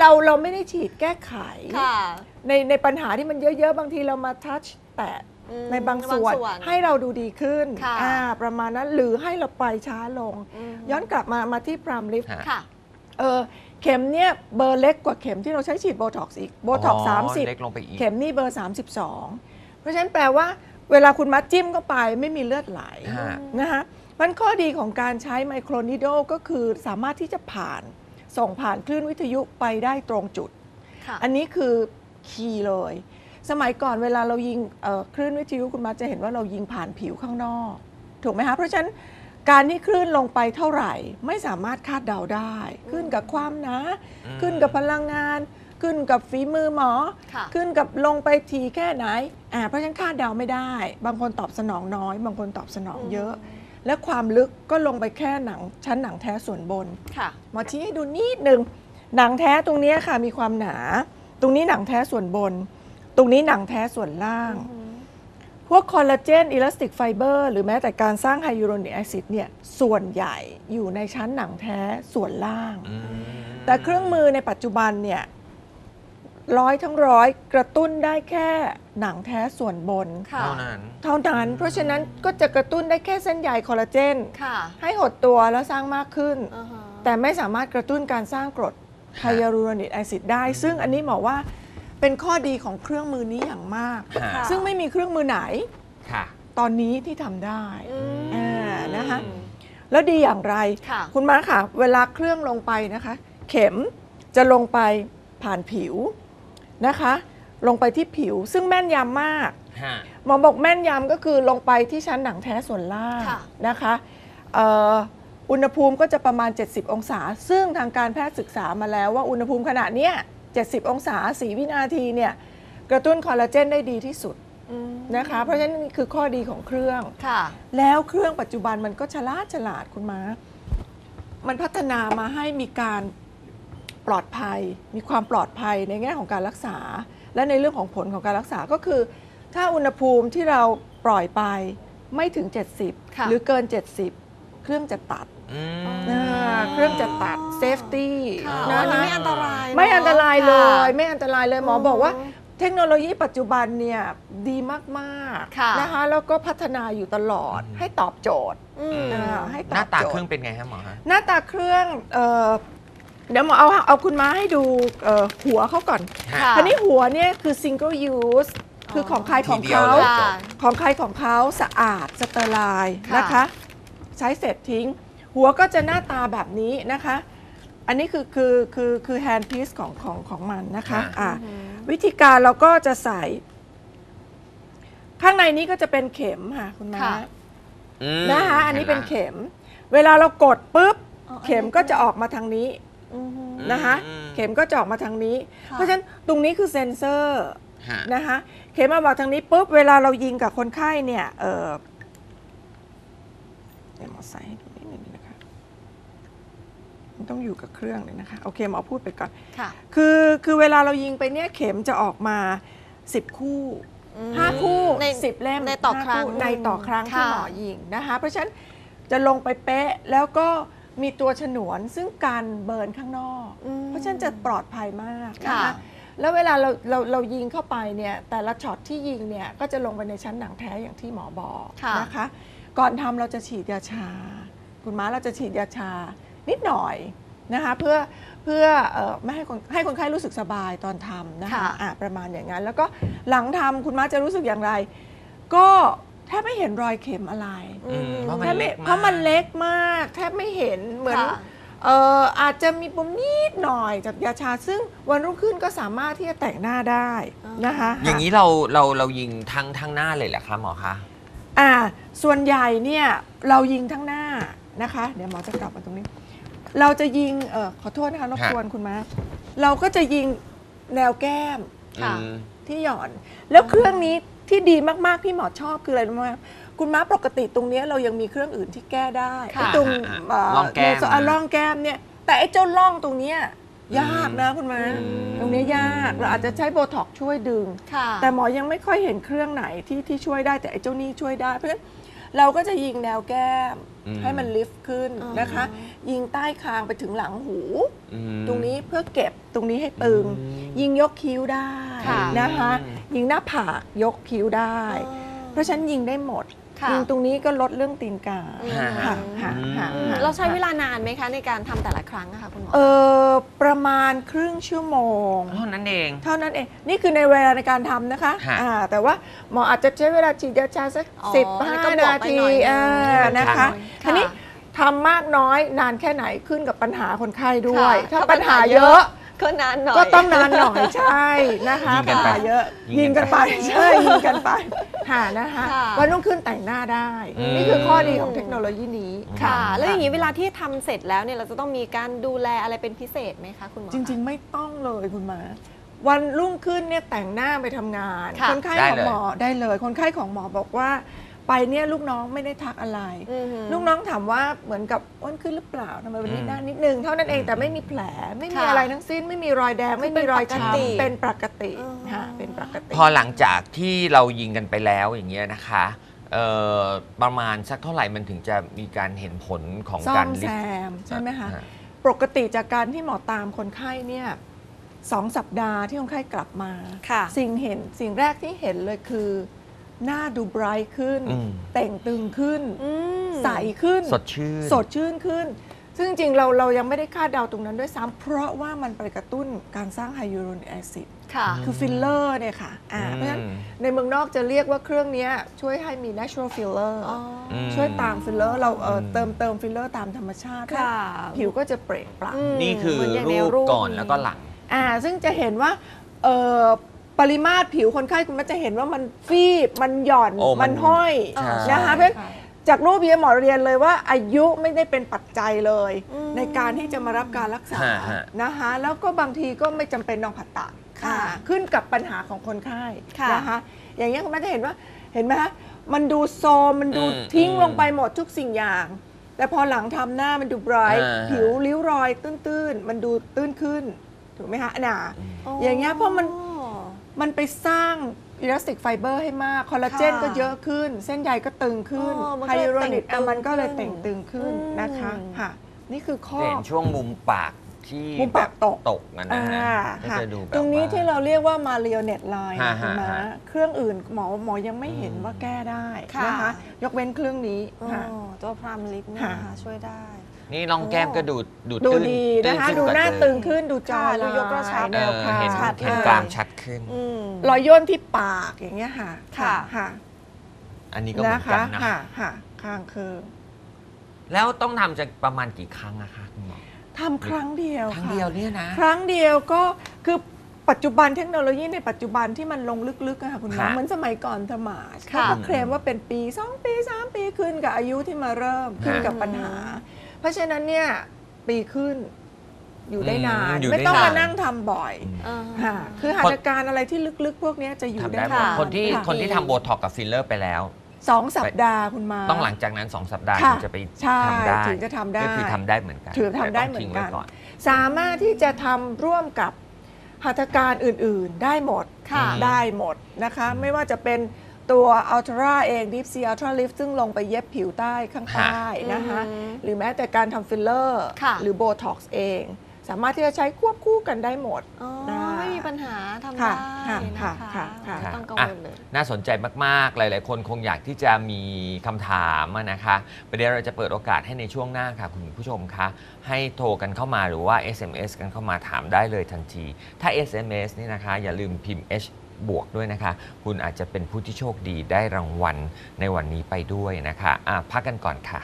เราเราไม่ได้ฉีดแก้ไข ค่ะ ในในปัญหาที่มันเยอะๆ บางทีเรามาทัชแตะอืมในบางส่วน ให้เราดูดีขึ้นค่ะ อ่าประมาณนั้นหรือให้เราไปช้าลง มย้อนกลับมามาที่พรามลิฟฮะ ค่ะ เออเข็มเนี่ยเบอร์เล็กกว่าเข็มที่เราใช้ฉีดโบท็อกซ์อีกโบท็อกซ์อ๋สาอมสิบ เล็กลงไปอีก เข็มนี่เบอร์ 32 เพราะฉะนั้นแปลว่า เวลาคุณมัดจิ้มเข้าไปไม่มีเลือดไหลฮะ นะคะมันข้อดีของการใช้ไมโครนิโดก็คือสามารถที่จะผ่าน ส่งผ่านคลื่นวิทยุไปได้ตรงจุดค่ะอันนี้คือคีย์เลย สมัยก่อนเวลาเรายิงเอ่อคลื่นวิทยุคุณมาจะเห็นว่าเรายิงผ่านผิวข้างนอก ถูกไหมคะเพราะฉะนั้นการที่คลื่นลงไปเท่าไหร่ ไม่สามารถคาดเดาได้ ขึ้นกับความหนะอืมขึ้นกับพลังงาน ขึ้นกับฝีมือหมอค่ะขึ้นกับลงไปทีแค่ไหนอ่าเพราะฉะนั้นคาดเดาไม่ได้ บางคนตอบสนองน้อย บางคนตอบสนองเยอะ และความลึกก็ลงไปแค่หนังชั้นหนังแท้ส่วนบนค่ะหมอชี้ให้ดูนิดหนึ่งหนังแท้ตรงเนี้ยค่ะมีความหนา ตรงนี้หนังแท้ส่วนบน ตรงนี้หนังแท้ส่วนล่าง พวกคอลลาเจนอิลาสติกไฟเบอร์หรือแม้แต่การสร้างไฮยูโรนิกแอซิดเนี่ยส่วนใหญ่อยู่ในชั้นหนังแท้ส่วนล่างอืมแต่เครื่องมือในปัจจุบันเนี่ย ร้อยทั้งร้อยกระตุ้นได้แค่หนังแท้ส่วนบน ค่ะ เท่านั้น เท่านั้น เพราะฉะนั้นก็จะกระตุ้นได้แค่เส้นใยคอลลาเจน ค่ะให้หดตัวแล้วสร้างมากขึ้น อ่าฮะแต่ไม่สามารถกระตุ้นการสร้างกรดไฮยาลูโรนิกแอซิดได้ ซึ่งอันนี้หมอว่าเป็นข้อดีของเครื่องมือนี้อย่างมาก ค่ะ ซึ่งไม่มีเครื่องมือไหนค่ะ ตอนนี้ที่ทำได้ อืมอ่านะคะ แล้วดีอย่างไร ค่ะ คุณมาค่ะ เวลาเครื่องลงไปนะคะ เข็มจะลงไปผ่านผิว นะคะ ลงไปที่ผิวซึ่งแม่นยำมากฮะหมอบอกแม่นยำก็คือลงไปที่ชั้นหนังแท้ส่วนล่างค่ะ นะคะเอ่ออุณหภูมิก็จะประมาณ 70 องศา ซึ่งทางการแพทย์ศึกษามาแล้วว่าอุณหภูมิขณะเนี้ย70 องศา 4 วินาทีเนี่ยกระตุ้นคอลลาเจนได้ดีที่สุดอืมนะคะ เพราะฉะนั้นนี่คือข้อดีของเครื่อง ค่ะ แล้วเครื่องปัจจุบันมันก็ฉลาดฉลาดคุณมามันพัฒนามาให้มีการ ปลอดภัย มีความปลอดภัยในแง่ของการรักษา และในเรื่องของผลของการรักษาก็คือ ถ้าอุณหภูมิที่เราปล่อยไปไม่ถึงค่ะ70 หรือเกิน 70 เครื่องจะตัดอืมอ่าเครื่องจะตัดเซฟตี้ค่ะนะอันนี้คะไม่อันตรายเะไม่อันตรายเลยค่ะไม่อันตรายเลยหมอบอกว่าอืมเทคโนโลยีปัจจุบันเนี่ยดีมากค่ะๆนะคะแล้วก็พัฒนาอยู่ตลอดอืมให้ตอบโจทย์อืมอ่าให้ตอบหน้าตาโจทเครื่องเป็นไงฮะหมอฮะหน้าตาเครื่อง เอ่อเดี๋ยวหมอเอาเอาคุณม้าให้ดูเอ่อหัวเขาก่อนค่ะค่ะ อันนี้หัวเนี่ยคือ single use คือของใครของทีเดียวเขา เลย ค่ะ ของใครของเขาสะอาดสเตอร์ไลน์ค่ะ นะคะ ใช้เสร็จทิ้ง หัวก็จะหน้าตาแบบนี้นะคะ อันนี้คือคือคือคือแฮนด์พีซของของของมันนะคะค่ะ อะวิธีการเราก็จะใส่ ข้างในนี้ก็จะเป็นเข็มค่ะคุณม้าค่ะ อืมนะคะอันนี้เป็นห็ละเข็ม เวลาเรากดปุ๊บอ๋ออันนี้เข็มก็จะออกมาทางนี้ อืมนะคะ อืมเข็มก็จะออกมาทางนี้ ค่ะ เพราะฉะนั้นตรงนี้คือเซ็นเซอร์ฮะนะคะ เข็มมาบอกทางนี้ปุ๊บเวลาเรายิงกับคนไข้เนี่ยเออเดี๋ยวหมอใส่ให้ดูนิดนึงนะคะมันต้องอยู่กับเครื่องเลยนะคะ โอเคหมอพูดไปก่อน ค่ะคือคือเวลาเรายิงไปเนี่ยเข็มจะออกมา 10 คู่ อืม ห้าคู่ในสิบเล่มในต่อห้าครั้งในต่อครั้งที่ค่ะ หมอยิงนะคะ เพราะฉะนั้นจะลงไปเป๊ะแล้วก็ มีตัวฉนวนซึ่งการเบิร์นข้างนอกอืมเพราะฉะนั้นจะปลอดภัยมากนะค่ะคะ แล้วเวลาเราเราเรายิงเข้าไปเนี่ยแต่ละช็อตที่ยิงเนี่ยก็จะลงไปในชั้นหนังแท้อย่างที่หมอบอกค่ะนะคะ ก่อนทำเราจะฉีดยาชา คุณม้าเราจะฉีดยาชานิดหน่อยนะคะเพื่อเพื่อเอ่อไม่ให้คนให้คนไข้รู้สึกสบายตอนทำนะคะค่ะอะประมาณอย่างนั้น แล้วก็หลังทำคุณม้าจะรู้สึกอย่างไร ก็ แทบไม่เห็นรอยเข็มอะไรอืมเพราะแทมันบไม่เล็กมากเพราะมันเล็กมาก แทบไม่เห็นเหมือนค่ะ เอ่ออาจจะมีปุ่มนิดหน่อยจากยาชาซึ่งวันรุ่งขึ้นก็สามารถที่จะแต่งหน้าได้อ่านนะคะอย่างนี้เราเราเรายิงทั้งทั้งหน้าเลยเหรอคะหมอคะ อ่าส่วนใหญ่เนี่ยเรายิงทั้งหน้านะคะ เดี๋ยวหมอจะกลับมาตรงนี้ เราจะยิงเออขอโทษนะคะรบกวนคุณมาเราก็จะยิงแนวแก้ม ค่ะ อืม ที่หย่อน แล้วเครื่องนี้ ที่ดีมากๆพี่หมอชอบคืออะไรรู้ไหมคุณม้าปกติตรงเนี้ยเรายังมีเครื่องอื่นที่แก้ได้ค่ะไอ้ตรงอ่าๆร่องแก้มเอ่อร่องแก้มเนี่ยแต่ไอ้เจ้าร่องตรงเนี้ยยากนะคุณม้าอืมตรงเนี้ยยากเราอาจจะใช้โบท็อกซ์ช่วยดึง ค่ะ แต่หมอยังไม่ค่อยเห็นเครื่องไหนที่ที่ช่วยได้แต่ไอ้เจ้านี่ช่วยได้ เพราะฉะนั้นเราก็จะยิงแนวแก้มอืมให้มันลิฟต์ขึ้นอ๋อนะคะ ยิงใต้คางไปถึงหลังหูอืมตรงนี้เพื่อเก็บตรงนี้ให้ตึงอืมยิงยกคิ้วได้ค่ะนะคะอืมยิงหน้าผากยกคิ้วได้ เพราะฉะนันยิงได้หมดค่ะ ยิงตรงนี้ก็ลดเรื่องตีนกาอืมค่ะค่ะค่ะอืมค่ะเราใช้เวลานานไหมคะในการทำแต่ละครั้งอะคะคุณหมอเออประมาณครึ่งชั่วโมงเท่านั้นเอง เท่านั้นเองนี่คือในเวลาในการทำนะคะฮะอ่าแต่ว่าหมออาจจะใช้เวลาฉีดยาชาสักอ๋อสิบอันนี้ห้าก็บวกนาไปทีหน่อยนึงอ่าให้มันนะคะช้าหน่อยทีนี้ค่ะทำมากน้อยนานแค่ไหนขึ้นกับปัญหาคนไข้ด้วยค่ะถ้าถ้าปัญหาปัญหาเยอะ ก็นานหน่อย ก็ต้องนานหน่อยใช่นะคะยิงกันปัญไปหาเยอะยิยิงงกักันนไปไปใช่ยิงกันไปค่ะนะคะค่ะ วันรุ่งขึ้นแต่งหน้าได้ อืม นี่คือข้อดีของเทคโนโลยีนี้ค่ะ แล้วอย่างนี้เวลาที่ทำเสร็จแล้วเนี่ยเราจะต้องมีการดูแลอะไรเป็นพิเศษไหมคะคุณหมอ จริง ๆ ไม่ต้องเลยคุณหมา วันรุ่งขึ้นเนี่ยแต่งหน้าไปทำงาน ค่ะ คนไข้ได้ของเลย หมอได้เลย คนไข้ของหมอบอกว่า ไปเนี่ยลูกน้องไม่ได้ทักอะไรอือหือลูกน้องถามว่าเหมือนกับอ้วนขึ้นหรือเปล่าทำไมวันนี้อืมหน้านิดนึงเท่านั้นเองแต่ไม่มีแผลไม่มีค่ะอะไรทั้งสิ้นไม่มีรอยแดงคือไม่มีรอยเป็นปกติช้ำเป็นปกติอ๋อค่ะเป็นปกติ พอหลังจากที่เรายิงกันไปแล้วอย่างเงี้ยนะคะเอ่อประมาณสักเท่าไหร่มันถึงจะมีการเห็นผลของซ่อการมลิแซฟต์มใช่ไหมคะ อ่า ปกติจากการที่หมอตามคนไข้เนี่ยสองสัปดาห์ที่คนไข้กลับมา ค่ะ สิ่งเห็นสิ่งแรกที่เห็นเลยคือ หน้าดูไบรท์ขึ้น อืม แต่งตึงขึ้น อืม ใสขึ้น สดชื่น สดชื่นขึ้น ซึ่งจริงๆเราเรายังไม่ได้คาดเดาตรงนั้นด้วยซ้ำเพราะว่ามันไปกระตุ้นการสร้างไฮยูโรนิกแอซิด ค่ะ คือฟิลเลอร์เนี่ยค่ะอ่าอืม เพราะฉะนั้นในเมืองนอกจะเรียกว่าเครื่องเนี้ยช่วยให้มี natural filler อ๋อมช่วยตามฟิลเลอร์เราเอ่ออม เติมเติมฟิลเลอร์ตามธรรมชาติค่ะผิวก็จะเปล่งปลั่งมนี่คือเหมือนอย่างในรูปก่อนนี้ แล้วก็หลัง อ่าซึ่งจะเห็นว่าเอ่อ ปริมาตรผิวคนไข้คุณมันจะเห็นว่ามันฟีบ มันหย่อน โอ้มันมันห้อยใช่ นะคะเพราะฉะนั้นจากรูปเบียหมอเรียนเลยว่าอายุไม่ได้เป็นปัจจัยเลย อืม ในการที่จะมารับการรักษาฮะฮะ นะคะแล้วก็บางทีก็ไม่จำเป็นต้องผ่าตัดค่ะอ่าขึ้นกับปัญหาของคนไข้ค่ะ นะคะอย่างนี้ยคุณแม่จะเห็นว่าเห็นไหมคะมันดูโซมมันดูอืมทิ้งอืมลงไปหมดทุกสิ่งอย่าง แต่พอหลังทำหน้ามันดูไบรท์อ่าฮะ ผิวริ้วรอยตื้นๆมันดูตื้นขึ้นถูกไหมคะน่ะอย่างเงี้ยเพราะมัน มันไปสร้างอิลาสติกไฟเบอร์ให้มาก คอลลาเจนค่ะก็เยอะขึ้น เส้นใยก็ตึงขึ้นอ๋อมันไฮก็เลยยูโรนิกเต่งตึงมันก็เลยขึ้นเต่งตึงขึ้นอืม นะคะค่ะ นี่คือข้อ เห็นช่วงมุมปากที่มุมปากแบบตกตกกันนะฮะอ่าก็ค่ะจะดูแบบตรงนี้ว่า ที่เราเรียกว่ามาเรีย n เน็ตไลน์ฮะคุณม้าฮะ เครื่องอื่นหมอหมอยังไม่เห็นอืมว่าแก้ได้ค่ะ นะคะ ยกเว้นเครื่องนี้อ๋อค่ะ ตัวพรามลิปเนี่ยค่ะนะคะช่วยได้ นี่ลองแก้มก็ดูดูดูตื้นดีตื้นะคะ ขึ้ดูกว่หน้าเมตึงขึ้นดูจอค่ะดูลายกระชับ เอแนวอคางเห็นชัดเห็นเลยกรามชัดขึ้น อืม รอยย่นที่ปากอย่างเงี้ยค่ะค่ะ ค่ะอันนี้ก็เหมืนะอนคะกันนะ ค่ะค่ะข้างเคืองแล้วต้องทำจะประมาณกี่ครั้งอะคะคุณหมอทำครั้งเดียวครั้งค่ะ เดียวเนี่ยนะ ครั้งเดียวก็คือปัจจุบันเทคโนโลยีในปัจจุบันที่มันลงลึกๆอะค่ะคุณหมอค่ะเหมือนสมัยก่อนธมาชค่ะเขาก็เคลมว่าเป็นปี 2 ปี 3 ปีขึ้นกับอายุที่มาเริ่มขึ้นกับปัญหา เพราะฉะนั้นเนี่ยปีขึ้นอยู่ได้นาน อืมอยู่ไม่ได้ต้องนาน มานั่งทำบ่อยอ่า ค่ะคือหัตถการอะไรที่ลึกๆ พวกเนี้ยจะอยู่ทำได้ได้หมดนานคนที่ะคนที่ทำโบท็อกกับฟิลเลอร์ไปแล้ว สองสัปดาห์คุณมา ต้องหลังจากนั้น 2 สัปดาห์ค่ะถึงจะไปใช่ทำได้ถึงจะทำได้ก็คือทำได้เหมือนกันถือทำได้เหมือนแต่ต้งทิ้งกัไว้นก่อน สามารถที่จะทำร่วมกับหัตถการอื่นๆ ได้หมดค่ะ ได้หมดนะคะ ไม่ว่าจะเป็น ตัว Ultra เอง Deep Sea Ultra Lift ซึ่งลงไปเย็บผิวใต้ข้างใต้นะคะอืมหรือแม้แต่การทำฟิลเลอร์ ค่ะ หรือโบท็อกซ์เอง สามารถที่จะใช้ควบคู่กันได้หมด อ๋อได้ไม่มีปัญหาทำค่ะได้ค่ะนะคะค่ะค่ะ ไม่ต้องกังวลเลย น่าสนใจมาก ๆ หลาย ๆ คนคงอยากที่จะมีคำถามอะนะคะประเดี๋ยวเราจะเปิดโอกาสให้ในช่วงหน้าค่ะ คุณผู้ชมคะ ให้โทรกันเข้ามาหรือว่า SMS กันเข้ามาถามได้เลยทันที ถ้า SMS นี่นะคะ อย่าลืมพิมพ์ H บวกด้วยนะคะ คุณอาจจะเป็นผู้ที่โชคดีได้รางวัลในวันนี้ไปด้วยนะคะอะพักกันก่อนค่ะ